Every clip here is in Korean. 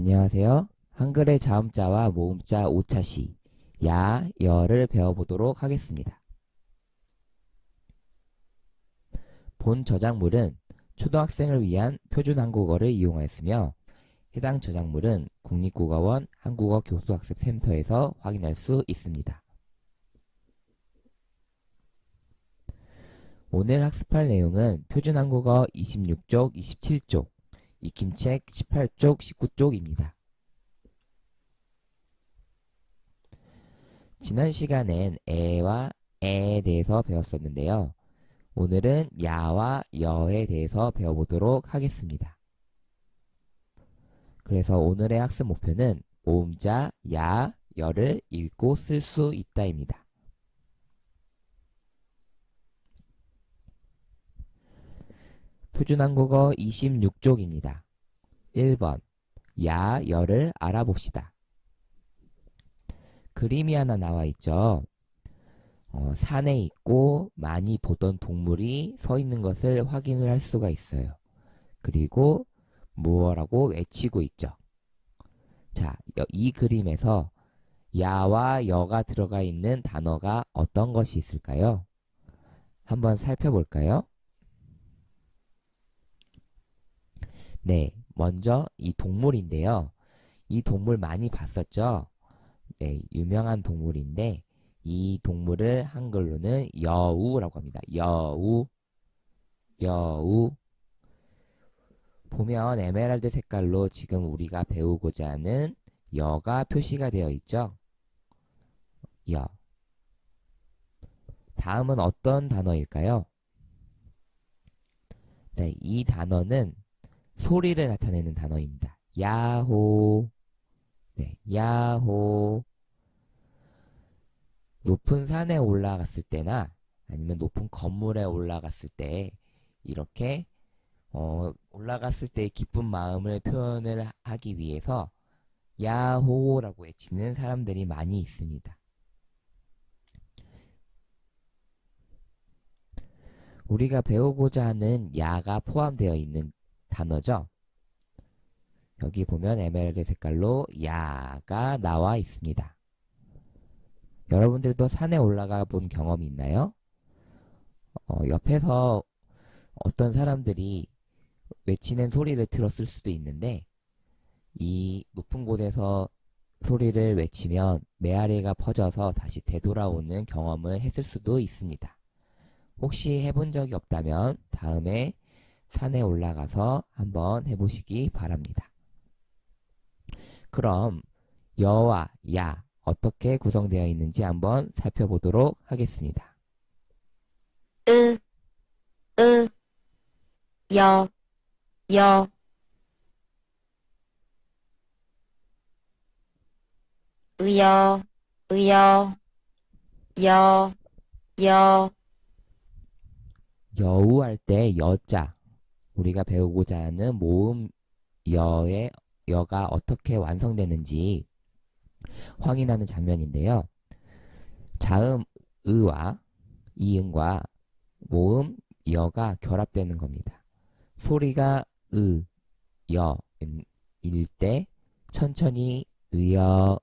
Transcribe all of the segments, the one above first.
안녕하세요. 한글의 자음자와 모음자 오차시, 야, 여를 배워보도록 하겠습니다. 본 저작물은 초등학생을 위한 표준 한국어를 이용하였으며 해당 저작물은 국립국어원 한국어 교수학습센터에서 확인할 수 있습니다. 오늘 학습할 내용은 표준 한국어 26쪽, 27쪽, 익힘책 18쪽, 19쪽입니다. 지난 시간엔 에와 에에 대해서 배웠었는데요. 오늘은 야와 여에 대해서 배워보도록 하겠습니다. 그래서 오늘의 학습 목표는 모음자 야, 여를 읽고 쓸 수 있다입니다. 표준한국어 26쪽입니다. 1번 야, 여를 알아봅시다. 그림이 하나 나와 있죠. 어, 산에 있고 많이 보던 동물이 서 있는 것을 확인을 할 수가 있어요. 그리고 무엇라고 외치고 있죠. 자, 여- 이 그림에서 야와 여가 들어가 있는 단어가 어떤 것이 있을까요? 한번 살펴볼까요? 네, 먼저 이 동물인데요. 이 동물 많이 봤었죠? 네, 유명한 동물인데 이 동물을 한글로는 여우라고 합니다. 여우, 여우. 보면 에메랄드 색깔로 지금 우리가 배우고자 하는 여가 표시가 되어 있죠? 여. 다음은 어떤 단어일까요? 네, 이 단어는 소리를 나타내는 단어입니다. 야호. 네, 야호. 높은 산에 올라갔을 때나 아니면 높은 건물에 올라갔을 때 이렇게 어, 올라갔을 때의 기쁜 마음을 표현을 하기 위해서 야호라고 외치는 사람들이 많이 있습니다. 우리가 배우고자 하는 야가 포함되어 있는 단어죠. 여기 보면 에메랄드 색깔로 야가 나와 있습니다. 여러분들도 산에 올라가 본 경험이 있나요? 어, 옆에서 어떤 사람들이 외치는 소리를 들었을 수도 있는데 이 높은 곳에서 소리를 외치면 메아리가 퍼져서 다시 되돌아오는 경험을 했을 수도 있습니다. 혹시 해본 적이 없다면 다음에 산에 올라가서 한번 해보시기 바랍니다. 그럼 여와 야 어떻게 구성되어 있는지 한번 살펴보도록 하겠습니다. 으, 으, 여, 여, 으여, 으여, 여, 여, 여우 할 때 여자 우리가 배우고자 하는 모음 여의 여가 어떻게 완성되는지 확인하는 장면인데요. 자음 의와 이음과 모음 여가 결합되는 겁니다. 소리가 으, 여일 때 천천히 의여,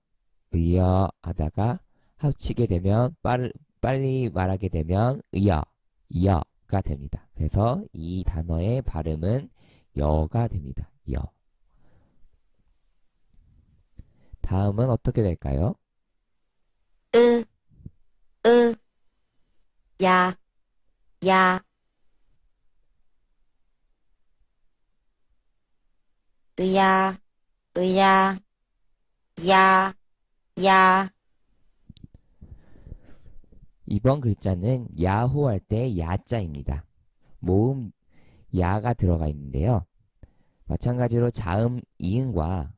의여 하다가 합치게 되면 빠르, 빨리 말하게 되면 의여, 여 가 됩니다. 그래서 이 단어의 발음은 여가 됩니다. 여. 다음은 어떻게 될까요? 으, 으, 야, 야, 으야, 으야, 야, 야, 이번 글자는 야호 할 때 야자입니다. 모음 야가 들어가 있는데요. 마찬가지로 자음 이응과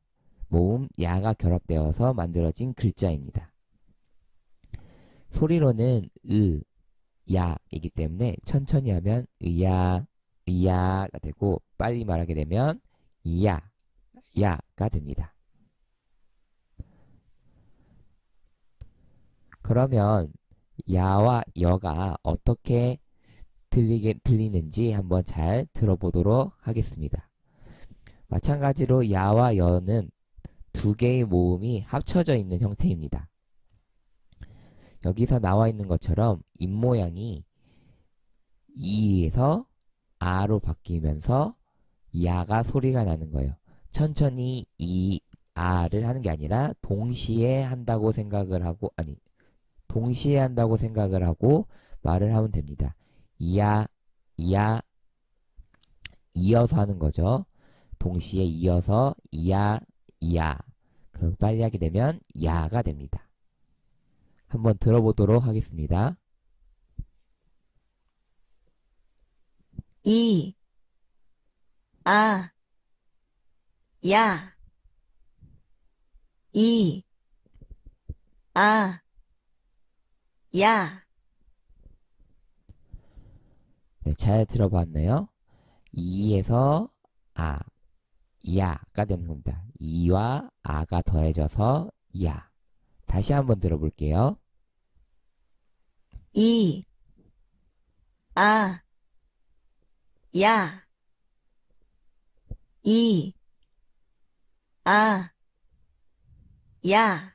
모음 야가 결합되어서 만들어진 글자입니다. 소리로는 으, 야이기 때문에 천천히 하면 으야, 으야가 되고 빨리 말하게 되면 이야, 야가 됩니다. 그러면 야와 여가 어떻게 들리게, 들리는지 한번 잘 들어보도록 하겠습니다. 마찬가지로 야와 여는 두 개의 모음이 합쳐져 있는 형태입니다. 여기서 나와 있는 것처럼 입모양이 이에서 아로 바뀌면서 야가 소리가 나는 거예요. 천천히 이, 아를 하는 게 아니라 동시에 한다고 생각을 하고, 아니, 동시에 한다고 생각을 하고 말을 하면 됩니다. 이야, 이야, 이어서 하는 거죠. 동시에 이어서 이야, 이야. 그럼 빨리 하게 되면 야가 됩니다. 한번 들어보도록 하겠습니다. 이, 아, 야, 이, 아, 야, 네, 잘 들어봤네요. 이에서 아, 야가 되는 겁니다. 이와 아가 더해져서 야. 다시 한번 들어볼게요. 이, 아, 야, 이, 아, 야,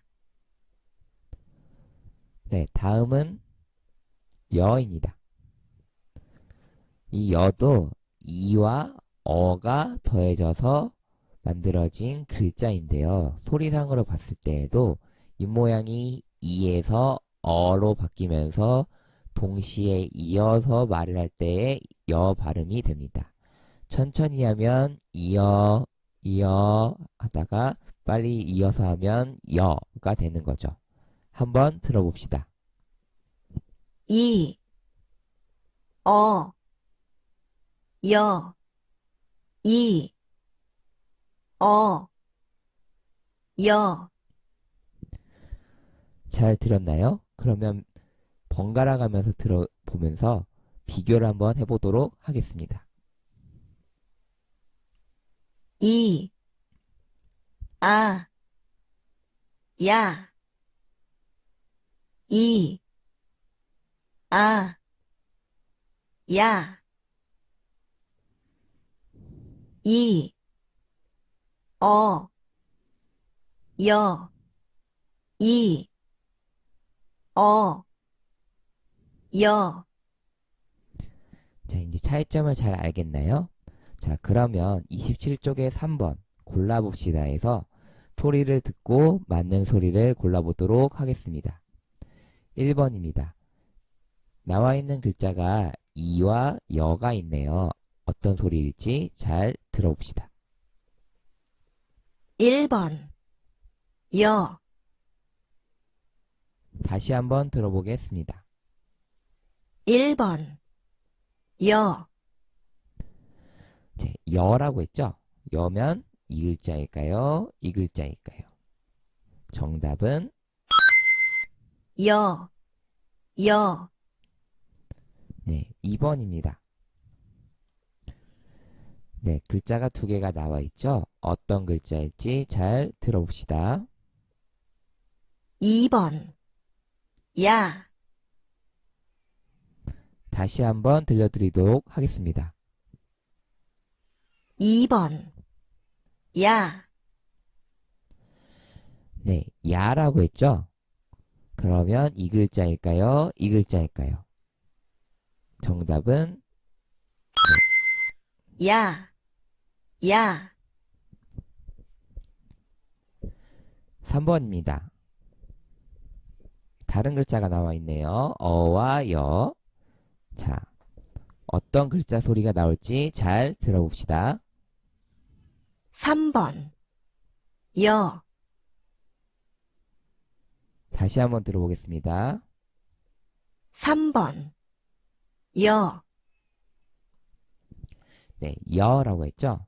네, 다음은 여입니다. 이 여도 이와 어가 더해져서 만들어진 글자인데요. 소리상으로 봤을 때에도 입모양이 이에서 어로 바뀌면서 동시에 이어서 말을 할 때에 여 발음이 됩니다. 천천히 하면 이어, 이어 하다가 빨리 이어서 하면 여가 되는 거죠. 한번 들어봅시다. 이, 어, 여, 이, 어, 여, 잘 들었나요? 그러면 번갈아 가면서 들어보면서 비교를 한번 해보도록 하겠습니다. 이, 아, 야, 이, 아, 야, 이, 어, 여, 이, 어, 여, 자, 이제 차이점을 잘 알겠나요? 자, 그러면 27쪽에 3번 골라봅시다 해서 소리를 듣고 맞는 소리를 골라보도록 하겠습니다. 1번입니다. 나와 있는 글자가 이와 여가 있네요. 어떤 소리일지 잘 들어봅시다. 1번, 여, 다시 한번 들어보겠습니다. 1번, 여, 네, 여라고 했죠? 여면 이 글자일까요? 이 글자일까요? 정답은 여, 여, 네, 2번입니다. 네, 글자가 두 개가 나와 있죠? 어떤 글자일지 잘 들어봅시다. 2번, 야, 다시 한번 들려드리도록 하겠습니다. 2번, 야, 네, 야라고 했죠? 그러면 이 글자일까요? 이 글자일까요? 정답은 야, 야, 3번입니다. 다른 글자가 나와 있네요. 어와 여. 자, 어떤 글자 소리가 나올지 잘 들어봅시다. 3번, 여, 다시 한번 들어보겠습니다. 3번, 여, 네, 여라고 했죠?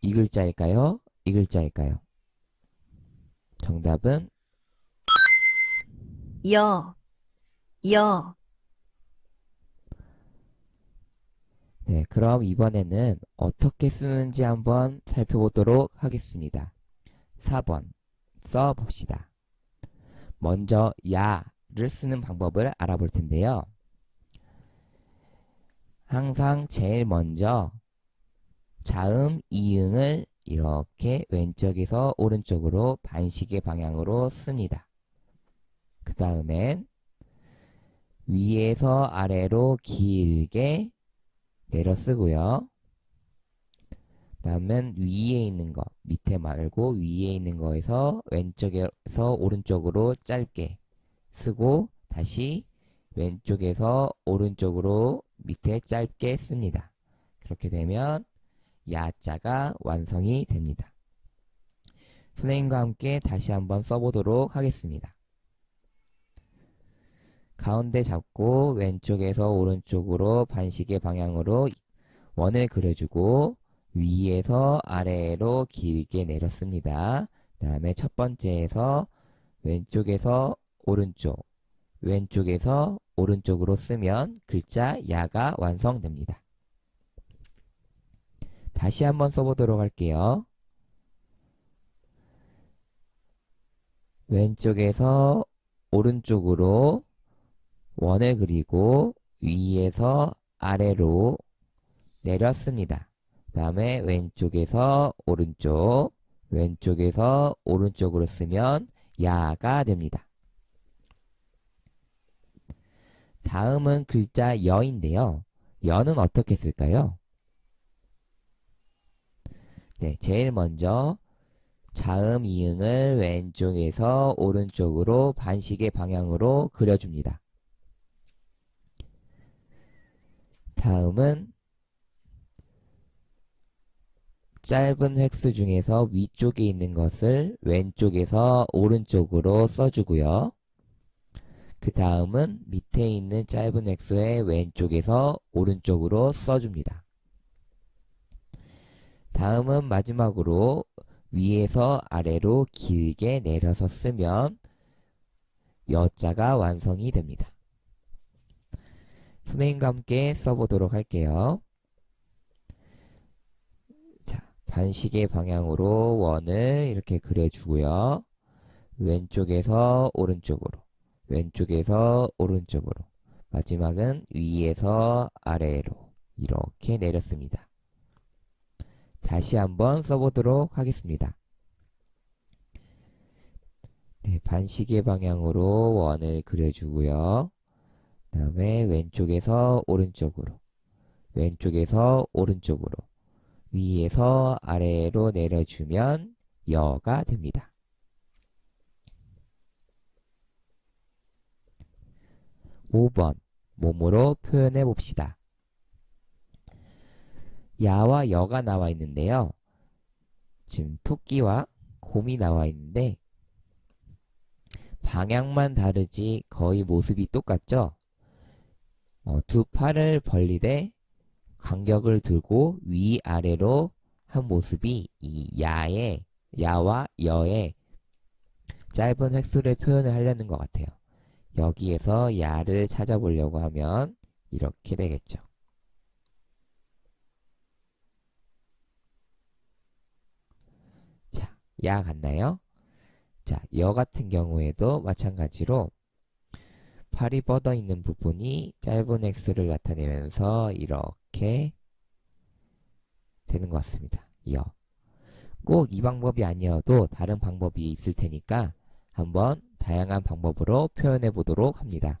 이 글자일까요? 이 글자일까요? 정답은 여, 여, 네, 그럼 이번에는 어떻게 쓰는지 한번 살펴보도록 하겠습니다. 4번 써봅시다. 먼저 야를 쓰는 방법을 알아볼 텐데요. 항상 제일 먼저 자음 이응을 이렇게 왼쪽에서 오른쪽으로 반시계 방향으로 씁니다. 그 다음엔 위에서 아래로 길게 내려 쓰고요. 다음은 위에 있는 거, 밑에 말고 위에 있는 거에서 왼쪽에서 오른쪽으로 짧게 쓰고 다시 왼쪽에서 오른쪽으로 밑에 짧게 씁니다. 그렇게 되면 야자가 완성이 됩니다. 선생님과 함께 다시 한번 써보도록 하겠습니다. 가운데 잡고 왼쪽에서 오른쪽으로 반시계 방향으로 원을 그려주고 위에서 아래로 길게 내렸습니다. 그 다음에 첫 번째에서 왼쪽에서 오른쪽, 왼쪽에서 오른쪽으로 쓰면 글자 야가 완성됩니다. 다시 한번 써보도록 할게요. 왼쪽에서 오른쪽으로 원을 그리고 위에서 아래로 내렸습니다. 그 다음에 왼쪽에서 오른쪽, 왼쪽에서 오른쪽으로 쓰면 야가 됩니다. 다음은 글자 여인데요. 여는 어떻게 쓸까요? 네, 제일 먼저 자음 이응을 왼쪽에서 오른쪽으로 반시계 방향으로 그려줍니다. 다음은 짧은 획수 중에서 위쪽에 있는 것을 왼쪽에서 오른쪽으로 써주고요. 그 다음은 밑에 있는 짧은 획수의 왼쪽에서 오른쪽으로 써줍니다. 다음은 마지막으로 위에서 아래로 길게 내려서 쓰면 여자가 완성이 됩니다. 선생님과 함께 써보도록 할게요. 자, 반시계 방향으로 원을 이렇게 그려주고요. 왼쪽에서 오른쪽으로, 왼쪽에서 오른쪽으로, 마지막은 위에서 아래로 이렇게 내렸습니다. 다시 한번 써보도록 하겠습니다. 네, 반시계 방향으로 원을 그려주고요. 그 다음에 왼쪽에서 오른쪽으로, 왼쪽에서 오른쪽으로, 위에서 아래로 내려주면 여가 됩니다. 오번 몸으로 표현해 봅시다. 야와 여가 나와 있는데요. 지금 토끼와 곰이 나와 있는데 방향만 다르지 거의 모습이 똑같죠? 어, 두 팔을 벌리되 간격을 두고 위아래로 한 모습이 이 야의 야와 여의 짧은 획수를 표현을 하려는 것 같아요. 여기에서 야를 찾아보려고 하면 이렇게 되겠죠. 자, 야 같나요? 자, 여 같은 경우에도 마찬가지로 팔이 뻗어 있는 부분이 짧은 x를 나타내면서 이렇게 되는 것 같습니다. 여. 꼭이 방법이 아니어도 다른 방법이 있을 테니까 한번 다양한 방법으로 표현해 보도록 합니다.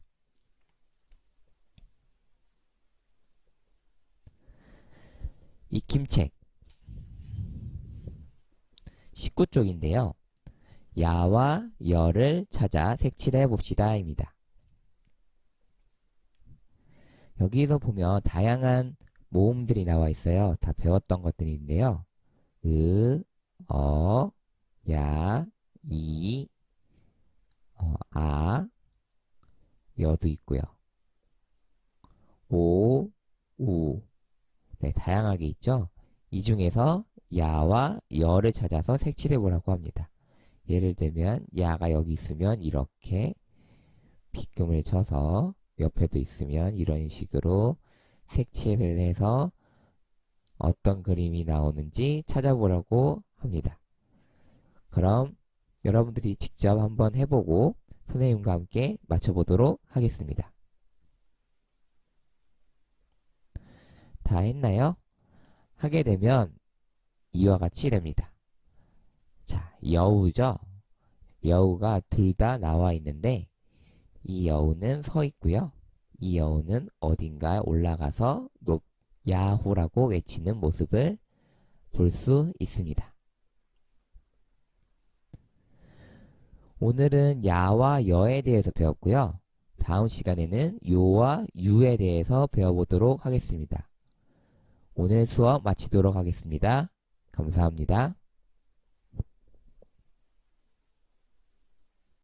익힘책 19쪽인데요. 야와 여를 찾아 색칠해 봅시다 입니다. 여기서 보면 다양한 모음들이 나와 있어요. 다 배웠던 것들인데요. 으, 어, 야, 이, 어, 아, 여도 있고요. 오, 우. 네, 다양하게 있죠? 이 중에서 야와 여를 찾아서 색칠해 보라고 합니다. 예를 들면 야가 여기 있으면 이렇게 빗금을 쳐서 옆에도 있으면 이런 식으로 색칠을 해서 어떤 그림이 나오는지 찾아보라고 합니다. 그럼 여러분들이 직접 한번 해보고 선생님과 함께 맞춰보도록 하겠습니다. 다 했나요? 하게 되면 이와 같이 됩니다. 자, 여우죠? 여우가 둘 다 나와 있는데, 이 여우는 서 있고요. 이 여우는 어딘가에 올라가서 높, 야호라고 외치는 모습을 볼 수 있습니다. 오늘은 야와 여에 대해서 배웠고요. 다음 시간에는 요와 유에 대해서 배워보도록 하겠습니다. 오늘 수업 마치도록 하겠습니다. 감사합니다.